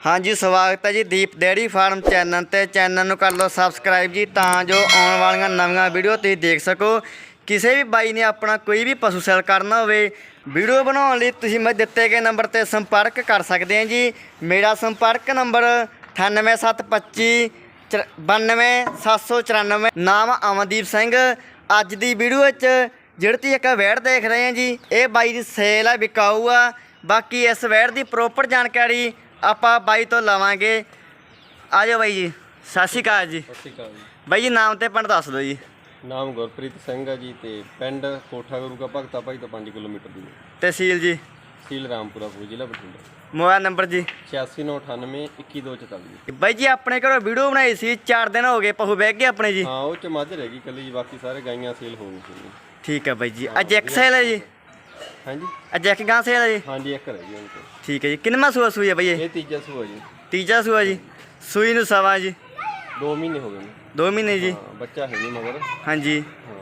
ਹਾਂਜੀ, ਸਵਾਗਤ ਹੈ ਜੀ ਦੀਪ ਡੇਅਰੀ ਫਾਰਮ ਚੈਨਲ ਤੇ। ਚੈਨਲ ਨੂੰ ਕਰ ਲਓ ਸਬਸਕ੍ਰਾਈਬ ਜੀ, ਤਾਂ ਜੋ ਆਉਣ ਵਾਲੀਆਂ ਨਵੀਆਂ ਵੀਡੀਓ ਤੁਸੀਂ ਦੇਖ ਸਕੋ। ਕਿਸੇ ਵੀ ਬਾਈ ਨੇ ਆਪਣਾ ਕੋਈ ਵੀ ਪਸ਼ੂ ਸੈਲ ਕਰਨਾ ਹੋਵੇ, ਵੀਡੀਓ ਬਣਾਉਣ ਲਈ ਤੁਸੀਂ ਮੈਂ ਦਿੱਤੇ ਗਏ ਨੰਬਰ ਤੇ ਸੰਪਰਕ ਕਰ ਸਕਦੇ ਹੋ ਜੀ। ਮੇਰਾ ਸੰਪਰਕ ਨੰਬਰ 98725 92794 ਨਾਮ ਅਮਨਦੀਪ ਸਿੰਘ। ਅੱਜ ਦੀ ਵੀਡੀਓ ਵਿੱਚ ਜਿਹੜੀ ਤੁਸੀਂ ਇੱਕ ਵੈੜ ਦੇਖ ਰਹੇ ਆ ਜੀ, ਇਹ ਬਾਈ ਦੀ ਸੇਲ ਆ, ਵਿਕਾਊ ਆ। ਬਾਕੀ ਇਸ ਵੈੜ ਦੀ ਪ੍ਰੋਪਰ ਜਾਣਕਾਰੀ ਆਪਾਂ ਬਾਈ ਤੋਂ ਲਵਾਂਗੇ। ਆ ਜਾਓ ਬਾਈ ਜੀ। ਸਤਿ ਸ਼੍ਰੀ ਅਕਾਲ ਜੀ। ਸਤਿ ਸ਼੍ਰੀ ਅਕਾਲ ਜੀ। ਬਾਈ ਜੀ ਨਾਮ ਤੇ ਪਿੰਡ ਦੱਸ ਦਿਓ ਜੀ। ਨਾਮ ਗੁਰਪ੍ਰੀਤ ਸਿੰਘ ਹੈ ਜੀ ਤੇ ਪਿੰਡ ਕੋਠਾ ਗੁਰੂ ਕਾ ਭਗਤਾ ਭਾਈ ਤੋਂ 5 ਕਿਲੋਮੀਟਰ ਦੂਰ। ਤਹਿਸੀਲ ਜੀ। ਸੀਲ ਰਾਮਪੁਰਾ ਪੂਰ ਜ਼ਿਲ੍ਹਾ ਬਠਿੰਡਾ। ਮੋਬਾਈਲ ਨੰਬਰ ਜੀ। 8698 21244 ਬਾਈ ਜੀ ਆਪਣੇ ਘਰੋਂ ਵੀਡੀਓ ਬਣਾਈ ਸੀ 4 ਦਿਨ ਹੋ ਗਏ ਪਹੂ ਬਹਿ ਗਏ ਆਪਣੇ ਜੀ। ਹਾਂ ਉਹ ਚ ਮੱਝ ਰਹਿ ਗਈ ਕੱਲੀ ਜੀ ਬਾਕੀ ਸਾਰੇ ਗਾਈਆਂ ਸੇਲ ਹੋ ਗਈ ਸੀ ਠੀਕ ਹੈ ਬਾਈ ਜੀ ਅੱਜ ਇੱਕ ਸੇਲ ਹੈ ਜੀ। ਹਾਂਜੀ। ਅੱਜ ਇੱਕ ਗਾਂ ਸੇਲ ਹੈ ਜੀ? ਹਾਂਜੀ ਇੱਕ ਰਹਿ ਤੇ। ਠੀਕ ਹੈ ਜੀ। ਕਿੰਨਵਾਂ ਸੂਆ ਸੂਈ ਹੈ ਬਾਈ ਇਹ? ਇਹ ਤੀਜਾ ਸੂਆ ਜੀ। ਤੀਜਾ ਸੂਆ ਜੀ। ਸੂਈ ਨੂੰ ਸਵਾ ਜੀ। 2 ਮਹੀਨੇ ਹੋ ਗਏ ਨੇ। 2 ਮਹੀਨੇ ਜੀ। ਹਾਂ ਬੱਚਾ ਹੈ ਨਹੀਂ ਮਗਰ। ਹਾਂਜੀ। ਹਾਂ।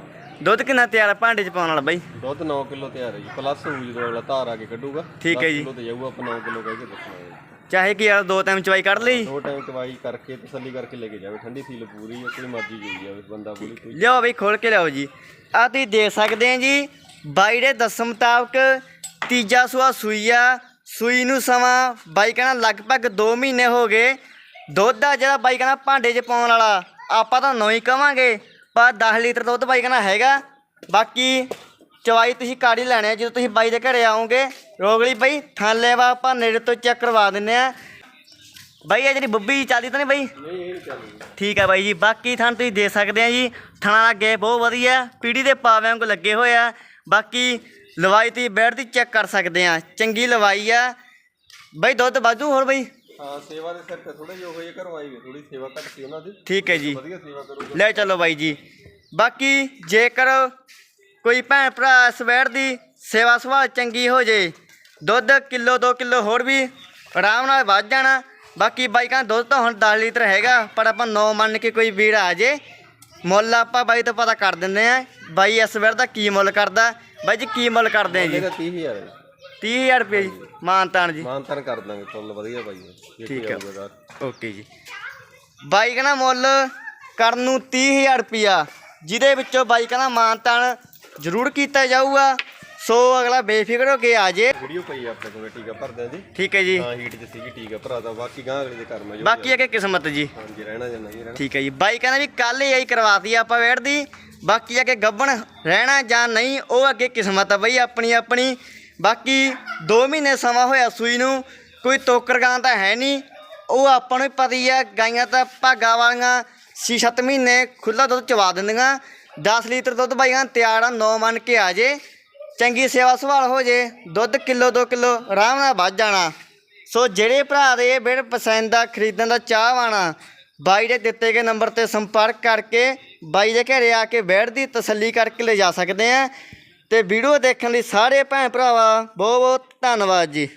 ਦੁੱਧ ਕਿੰਨਾ ਤਿਆਰ ਆ ਭਾਂਡੇ ਚ ਪਾਉਣ ਵਾਲਾ ਬਾਈ? ਦੁੱਧ 9 ਕਿਲੋ ਤਿਆਰ ਹੈ ਜੀ। ਪਲੱਸ ਹੋਊ ਜਦੋਂ ਅਗਲਾ ਧਾਰ ਆ ਕੇ ਕੱਢੂਗਾ ਠੀਕ ਹੈ 10 ਜੀ। ਕਿਲੋ ਤੇ ਜਾਊਗਾ ਆਪਾਂ 9 ਕਿਲੋ ਕਹਿ ਕੇ ਦੱਸਣਾ ਹੈ। ਚਾਹੇ ਕਿ ਯਾਰ ਦੋ ਟਾਈਮ ਚਵਾਈ ਕੱਢ ਲਈ। ਦੋ ਟਾਈਮ ਚਵਾਈ ਕਰਕੇ ਤਸੱਲੀ ਕਰਕੇ ਲੈ ਕੇ ਜਾਵੇ। ਠੰਡੀ ਸੀਲ ਪੂਰੀ ਹੈ ਕੋਈ ਮਰਜ਼ੀ ਗਈ ਜਾਵੇ ਬੰਦਾ ਬੋਲੀ ਕੋਈ ਲਿਓ ਬਈ ਖੋਲ ਕੇ ਲਿਆਓ ਜੀ। ਆ ਤੁਸੀਂ ਦੇਖ ਸਕਦੇ ਆ ਜੀ ਬਾਈ ਦੇ ਦੱਸਣ ਮੁਤਾਬਕ ਤੀਜਾ ਸੂਆ ਸੂਈ ਆ। ਸੂਈ ਨੂੰ ਸਮਾਂ ਬਾਈ ਕਹਿੰਦਾ ਲਗਭਗ 2 ਮਹੀਨੇ ਹੋ ਗਏ। ਦੁੱਧ ਆ ਜਿਹੜਾ ਬਾਈ ਕਹਿੰਦਾ ਭਾਂਡੇ 'ਚ ਪਾਉਣ ਵਾਲਾ। ਆਪਾਂ ਤਾਂ ਨੌ ਹੀ ਕਵਾਂਗੇ ਪਰ 10 ਲੀਟਰ ਦੁੱਧ ਬਾਈ ਕਹਿੰਦਾ ਹੈਗਾ। ਬਾਕੀ ਚਵਾਈ ਤੁਸੀਂ ਕਾੜੀ ਲੈਣੇ ਆ ਜਦੋਂ ਤੁਸੀਂ ਬਾਈ ਦੇ ਘਰੇ ਆਓਗੇ ਰੋਗਲੀ ਬਾਈ ਥਾਲੇ ਵਾ ਆਪਾਂ ਨੇੜੇ ਤੋਂ ਚੈੱਕ ਕਰਵਾ ਦਿੰਨੇ ਆ ਬਾਈ ਇਹ ਜਿਹੜੀ ਬੱਬੀ ਚੱਲਦੀ ਤਾਂ ਨਹੀਂ ਬਾਈ? ਨਹੀਂ ਇਹ ਨਹੀਂ ਚੱਲਦੀ। ਠੀਕ ਹੈ ਬਾਈ ਜੀ ਬਾਕੀ ਥਾਂ ਤੁਸੀਂ ਦੇਖ ਸਕਦੇ ਆ ਜੀ। ਥਣਾ ਲੱਗੇ ਬਹੁਤ ਵਧੀਆ ਪੀੜੀ ਦੇ ਪਾਵਿਆਂ ਵਾਂਗੂ ਲੱਗੇ ਹੋਏ ਆ। ਬਾਕੀ ਲਵਾਈ ਤੁਸੀਂ ਬੈਠ ਦੀ ਚੈੱਕ ਕਰ ਸਕਦੇ ਆ ਚੰਗੀ ਲਵਾਈ ਆ। ਬਾਈ ਦੁੱਧ ਬਾਜੂ ਹੋਰ ਬਾਈ? ਹਾਂ ਸੇਵਾ ਦੇ ਸਿਰ ਤੇ ਥੋੜੇ ਜਿਹੇ ਹੋਏ ਘਰੋਂ ਆਈ ਵੀ ਥੋੜੀ ਸੇਵਾ ਘੱਟ ਸੀ ਉਹਨਾਂ ਦੀ। ਠੀਕ ਹੈ ਜੀ। ਵਧੀਆ ਸੇਵਾ ਕਰੂਗਾ ਲੈ ਚਲੋ ਬਾਈ ਜੀ। ਬਾਕੀ ਜੇਕਰ ਕੋਈ ਭੈਣ ਭਰਾ ਸਵੈਰ ਦੀ ਸੇਵਾ ਸੁਭਾਅ ਚੰਗੀ ਹੋ ਜੇ ਦੁੱਧ ਕਿਲੋ 2 ਕਿਲੋ ਹੋਰ ਵੀ ਆਰਾਮ ਨਾਲ ਵੱਧ ਜਾਣਾ। ਬਾਕੀ ਬਾਈ ਕਹਿੰਦਾ ਦੁੱਧ ਤਾਂ ਹੁਣ 10 ਲੀਟਰ ਹੈਗਾ ਪਰ ਆਪਾਂ 9 ਮੰਨ ਕੇ ਕੋਈ ਵੀਰ ਆ ਜੇ। ਮੁੱਲ ਆਪਾਂ ਬਾਈ ਤੋਂ ਪਤਾ ਕਰ ਦਿੰਦੇ ਆ ਬਾਈ ਇਸ ਵੇਰ ਦਾ ਕੀ ਮੁੱਲ ਕਰਦਾ। ਬਾਈ ਜੀ ਕੀ ਮੁੱਲ ਕਰਦੇ ਆ ਜੀ? ਇਹਦਾ 30000 ਹੈ 30000 ਰੁਪਏ ਜੀ ਮਾਨਤਾਨ ਜੀ। ਮਾਨਤਨ ਕਰ ਦਾਂਗੇ ਫੁੱਲ ਵਧੀਆ ਜੇ ਠੀਕ ਤਾਂ। ਓਕੇ ਜੀ। ਬਾਈ ਕਹਿੰਦਾ ਮੁੱਲ ਕਰਨ ਨੂੰ 30000 ਰੁਪਿਆ ਜਿਹਦੇ ਵਿੱਚੋਂ ਬਾਈ ਕਹਿੰਦਾ ਮਾਨਤਾਨ ਜ਼ਰੂਰ ਕੀਤਾ ਜਾਊਗਾ। ਸੋ ਅਗਲਾ ਬੇਫਿਕਰ ਹੋ ਕੇ ਆ ਜੇ। ਵੀਡੀਓ ਪਈ ਆ ਆਪਣੇ ਕੋਲ ਟੀਕਾ ਭਰਦਿਆਂ ਦੀ। ਠੀਕ ਹੈ ਜੀ। ਹਾਂ ਹੀਟ ਚ ਸੀਗੀ ਟੀਕਾ ਭਰਾ ਦਾ ਬਾਕੀ ਗਾਂ ਅਗਲੇ ਦੇ ਕਰਮ ਜੋ ਬਾਕੀ ਅੱਗੇ ਕਿਸਮਤ ਜੀ? ਹਾਂਜੀ ਰਹਿਣਾ ਜਾਂ ਨਹੀਂ ਰਹਿਣਾ। ਠੀਕ ਹੈ ਜੀ। ਬਾਈ ਕਹਿੰਦਾ ਵੀ ਕੱਲ ਹੀ ਆਈ ਕਰਵਾਤੀ ਆਪਾਂ ਵੇੜ ਦੀ। ਬਾਕੀ ਅੱਗੇ ਗੱਬਣ ਰਹਿਣਾ ਜਾਂ ਨਹੀਂ ਉਹ ਅੱਗੇ ਕਿਸਮਤ ਆ ਬਈ ਆਪਣੀ ਆਪਣੀ। ਬਾਕੀ 2 ਮਹੀਨੇ ਸਮਾਂ ਹੋਇਆ ਸੂਈ ਨੂੰ ਕੋਈ ਤੋਕਰ ਗਾਂ ਤਾਂ ਹੈ ਨਹੀਂ। ਉਹ ਆਪਾਂ ਨੂੰ ਪਤਾ ਹੀ ਆ ਗਾਈਆਂ ਤਾਂ ਭਾਗਾ ਵਾਲੀਆਂ 6-7 ਮਹੀਨੇ ਖੁੱਲਾ ਦੁੱਧ ਚਵਾ ਦਿੰਦੀਆਂ। 10 ਲੀਟਰ ਦੁੱਧ ਬਾਈਆਂ, ਤਿਆਰ ਆ 9 ਮੰਨ ਕੇ ਆ ਜੇ। ਚੰਗੀ ਸੇਵਾ ਸੰਭਾਲ ਹੋ ਜੇ, ਦੁੱਧ ਕਿਲੋ 2 ਕਿਲੋ ਆਰਾਮ ਨਾਲ ਵੱਧ ਜਾਣਾ। ਸੋ ਜਿਹੜੇ ਭਰਾ ਦੇ ਇਹ ਬੇੜ ਪਸੰਦ ਆ, ਖਰੀਦਣ ਦਾ ਚਾਹ ਵਾਣਾ ਬਾਈ ਦੇ ਦਿੱਤੇ ਗਏ ਨੰਬਰ ਤੇ ਸੰਪਰਕ ਕਰਕੇ ਬਾਈ ਦੇ ਘਰੇ ਆ ਕੇ ਬੈਠ ਦੀ ਤਸੱਲੀ ਕਰਕੇ ਲੈ ਜਾ ਸਕਦੇ ਆ। ਤੇ ਵੀਡੀਓ ਦੇਖਣ ਲਈ ਸਾਰੇ ਭੈਣ ਭਰਾਵਾ ਬਹੁਤ ਬਹੁਤ ਧੰਨਵਾਦ ਜੀ।